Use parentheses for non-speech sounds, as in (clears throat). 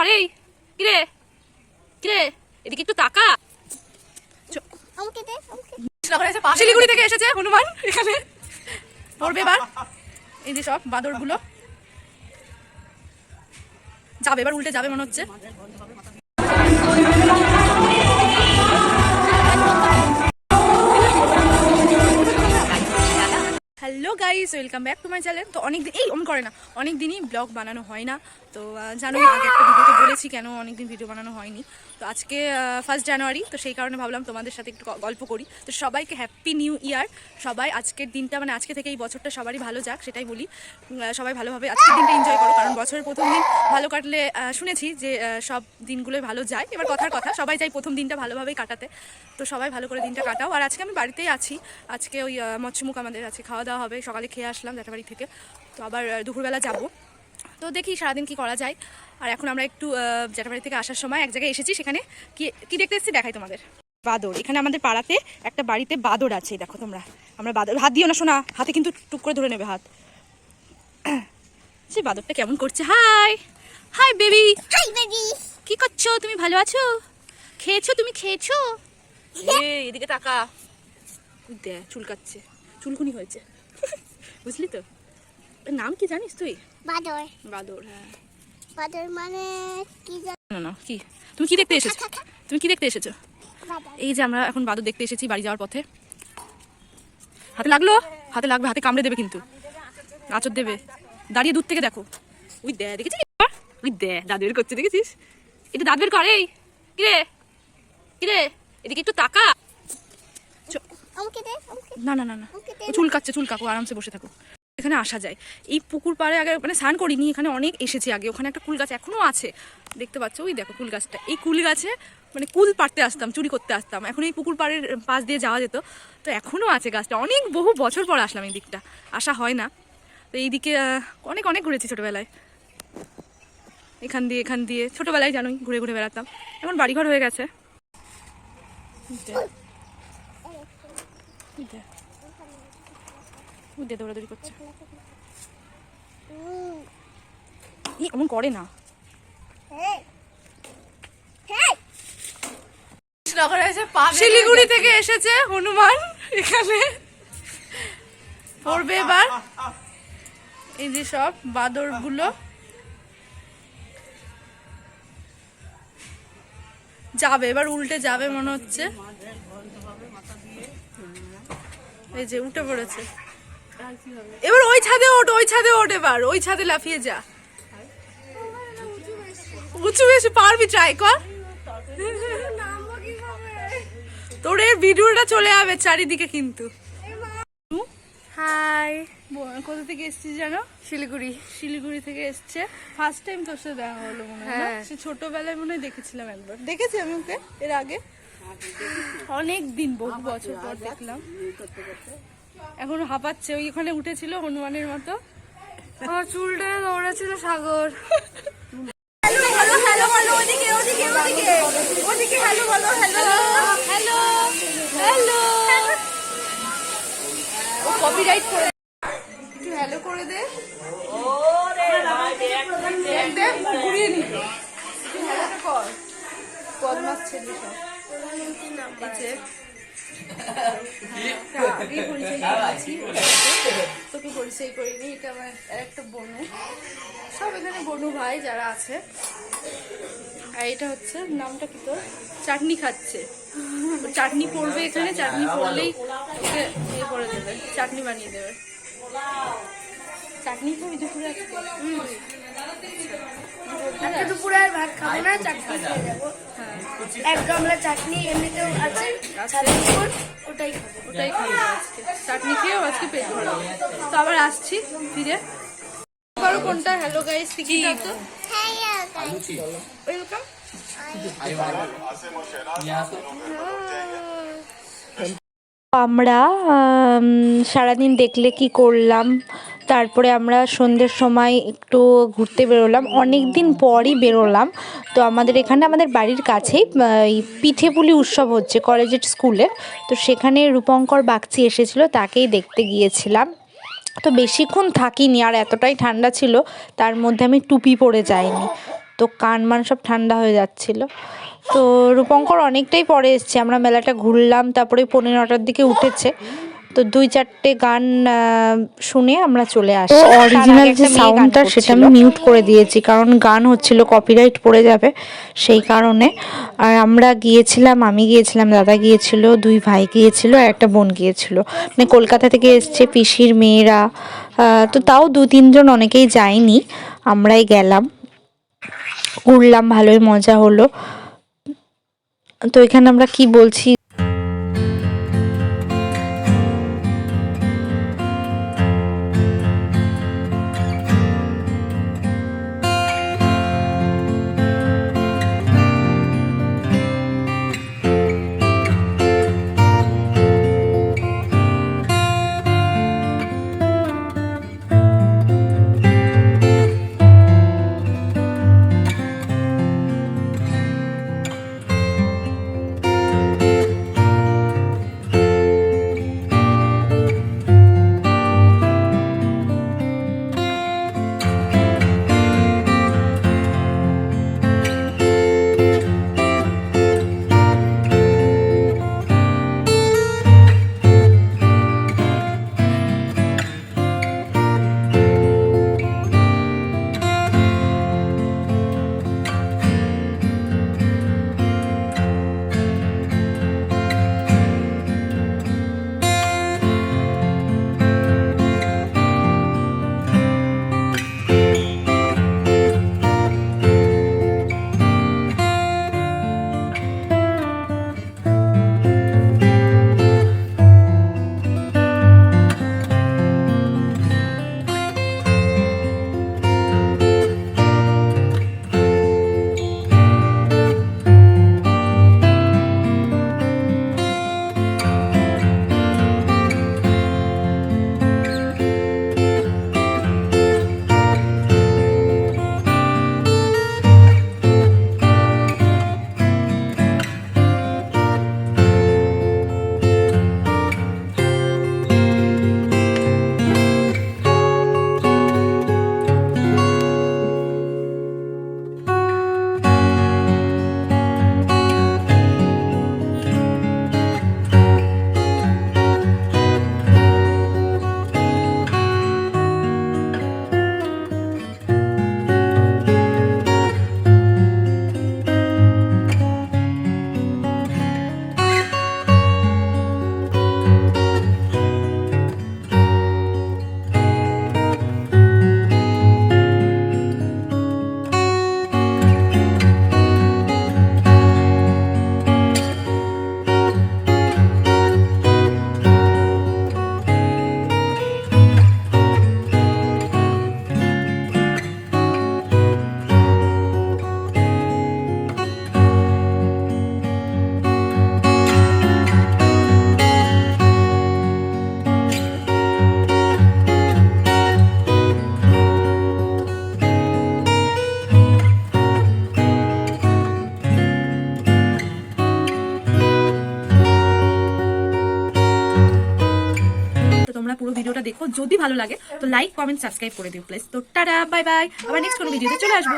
আরে কিরে? কিরে? এদিকে একটু তাকা। আমাকে দে আমাকে শিলিগুড়ি থেকে এসেছে হনুমান এখানে। পড়বে এবার। এই যে সব বাঁদরগুলো। যাবে এবার উল্টে যাবে মনে হচ্ছে। Hello guys welcome back to my channel. তো অনেক দিন এই অন করে না, অনেক দিনই ব্লগ বানানো হয় না। তো জানো আগে একটা ভিডিওতে বলেছি কেন অনেক দিন ভিডিও বানানো হয়নি। তো আজকে ফার্স্ট জানুয়ারি তো সেই কারণে ভাবলাম তোমাদের সাথে একটু গল্প করি। তো সবাইকে হ্যাপি নিউ ইয়ার সবাই আজকের দিনটা মানে আজকে থেকে এই বছরটা সবারই ভালো যাক, সেটাই বলি। সবাই ভালোভাবে আজকের দিনটা এনজয় করো, কারণ বছরের প্রথম দিন ভালো কাটলে শুনেছি যে সব দিনগুলোই ভালো যায়। এবার কথার কথা, সবাই চাই প্রথম দিনটা ভালোভাবেই কাটাতে। তো সবাই ভালো করে দিনটা কাটাও। আর আজকে আমি বাড়িতেই আছি। আজকে ওই মৎস্যমুখ আমাদের আছে, খাওয়া দাওয়া হবে। সকালে খেয়ে আসলাম জ্যাঠাবাড়ি থেকে। তো আবার দুপুরবেলা যাব। তো দেখি সারাদিন কি করা যায়। আর এখন আমরা একটু জ্যাঠাবাড়ি থেকে আসার সময় এক জায়গায় এসেছি সেখানে কি কি দেখতে এসেছি দেখাই তোমাদের। বাদর এখানে আমাদের পাড়াতে একটা বাড়িতে বাদর আছে দেখো তোমরা। আমরা বাদর হাত দিও না শোনা হাতে কিন্তু টুক করে ধরে নেবে হাত। (clears throat) সে বাদরটা কেমন করছে hi! Hi baby! Hi baby! কি করছ তুমি ভালো আছো? খেয়েছো তুমি খেয়েছো? (laughs) এদিকে টাকা দে চুলকাচ্ছে চুলকুনি হয়েছে। (laughs) বুঝলি তো? নাম কি জানিস তুই? বাদর। বাদর হ্যাঁ। বাদর মানে কি জানো? না না কি? তুমি কি দেখতে এসেছ? তুমি কি দেখতে এসেছ? এই যে আমরা এখন বাদর দেখতে এসেছি বাড়ি যাওয়ার পথে। হাতে লাগল? হাতে লাগবে হাতে কামড়ে দেবে কিন্তু। আচর দেবে। দাঁড়িয়ে দূর থেকে দেখো। উই দে দেখেছিস? উই দে দাঁত বের করছে দেখেছিস? এটা দাঁত বের করে কিরে কিরে এদিকে একটু তাকা। না না না না। আমাকে দে। ও চুল কাচ্ছে চুল কাকু আরামসে বসে থাকো এখানে আসা যায়। এই পুকুর পাড়ে আগে মানে স্নান করিনি, এখানে অনেক এসেছি আগে। ওখানে একটা কুল গাছ এখনও আছে। দেখতে পাচ্ছ? ওই দেখো কুল গাছটা এই কুল গাছে মানে কুল পাড়তে আসতাম, চুরি করতে আসতাম। এখন এই পুকুর পাড়ের পাশ দিয়ে যাওয়া যেত। তো এখনও আছে গাছটা। অনেক বহু বছর পর আসলাম এই দিকটা। আসা হয় না। তো এই দিকে অনেক অনেক ঘুরেছি ছোটোবেলায়। এখান দিয়ে এখান দিয়ে। ছোটোবেলায় জানোই, ঘুরে ঘুরে বেড়াতাম। এখন বাড়িঘর হয়ে গেছে। উদে দৌড়াদৌড়ি করছে। এমন করে না। শিলিগুড়ি থেকে এসেছে হনুমান এখানে। পড়বে এবার। এই যে সব বাদরগুলো যাবে, এবার উল্টে যাবে মনে হচ্ছে। এই যে উঠে পড়েছে। এবার ওই ছাদে ওঠ ওই ছাদে ওঠ এবার ওই ছাদে লাফিয়ে যা। উঁচু বেশি পারবি ট্রাই কর। তোর এই ভিডিওটা চলে যাবে চারিদিকে কিন্তু। হাই কোথা থেকে এসছিস জানো? শিলিগুড়ি। শিলিগুড়ি থেকে এসছে। ফার্স্ট টাইম তোর সাথে দেখা হলো মনে হয় হ্যাঁ। সে ছোটবেলায় মনে হয় দেখেছিলাম একবার। দেখেছি আমি ওকে এর আগে। অনেক দিন বহু বছর পর দেখলাম। এখন হাঁপাচ্ছে ওই ওখানে উঠেছিল হনুমানের মতো। আমার চুলটা দৌড়াচ্ছিল সাগর। হ্যালো হ্যালো হ্যালো ওদিকে ওদিকে ওদিকে ওদিকে hello hello hello. Hello hello ও কপিরাইট করে একটু হ্যালো করে দে। দেখ, দেখ, ঘুরিয়ে নিল হ্যালোটা কর। বদমাস ছেলে সব তা পরিচয় করেছি তোকে পরিচয় করিনি এটা আমার একটা বনু। সব এখানে বনু ভাই যারা আছে। আর এটা হচ্ছে নামটা কি তোর? চাটনি খাচ্ছে। চাটনি পড়বে এখানে চাটনি পড়লেই ওকে ইয়ে করে দেবে চাটনি বানিয়ে দেবে। চাটনি খাবি দুপুরে হুম। দুপুরে আর ভাত খাব না চাটনি খেয়ে যাব। হ্যাঁ। এক গামলা চাটনি এমনিতেও আছে। সাথে দুপুর ওটাই খাব ওটাই খাব। আজকে চাটনি খেয়েও আজকে পেট ভরাবো তো আবার আসছি ফিরে। কারও কোনটা? হ্যালো গাইস কি তো ওয়েলকাম আমরা আম, সারাদিন দেখলে কি করলাম? তারপরে আমরা সন্ধ্যের সময় একটু ঘুরতে বেরোলাম। অনেক দিন পরই বেরোলাম। তো আমাদের এখানে আমাদের বাড়ির কাছেই এই পিঠে পুলি উৎসব হচ্ছে কলেজের স্কুলে। তো সেখানে রূপঙ্কর বাগচি এসেছিল, তাকেই দেখতে গিয়েছিলাম। তো বেশিক্ষণ থাকিনি, আর এতটাই ঠান্ডা ছিল, তার মধ্যে আমি টুপি পরে যাইনি। তো কান মান সব ঠান্ডা হয়ে যাচ্ছিল। তো রূপঙ্কর অনেকটাই পরে এসছে, আমরা মেলাটা ঘুরলাম, তারপরে পনেরো নটার দিকে উঠেছে। তো দুই চারটে গান শুনে আমরা চলে আসি। অরিজিনাল যে সাউন্ডটা সেটা আমি মিউট করে দিয়েছি কারণ গান হচ্ছিল কপিরাইট পড়ে যাবে সেই কারণে। আর আমরা গিয়েছিলাম আমি গিয়েছিলাম দাদা গিয়েছিল দুই ভাই গিয়েছিল আর একটা বোন গিয়েছিল। মানে কলকাতা থেকে এসছে পিসির মেয়েরা তো তাও দু তিনজন অনেকেই যায়নি আমরাই গেলাম। ঘুরলাম ভালোই মজা হলো। তো এখানে আমরা কি বলছি? যদি ভালো লাগে, তো লাইক কমেন্ট সাবস্ক্রাইব করে দিও প্লিজ তো টাটা বাই বাই আবার নেক্সট কোনো ভিডিওতে চলে আসব।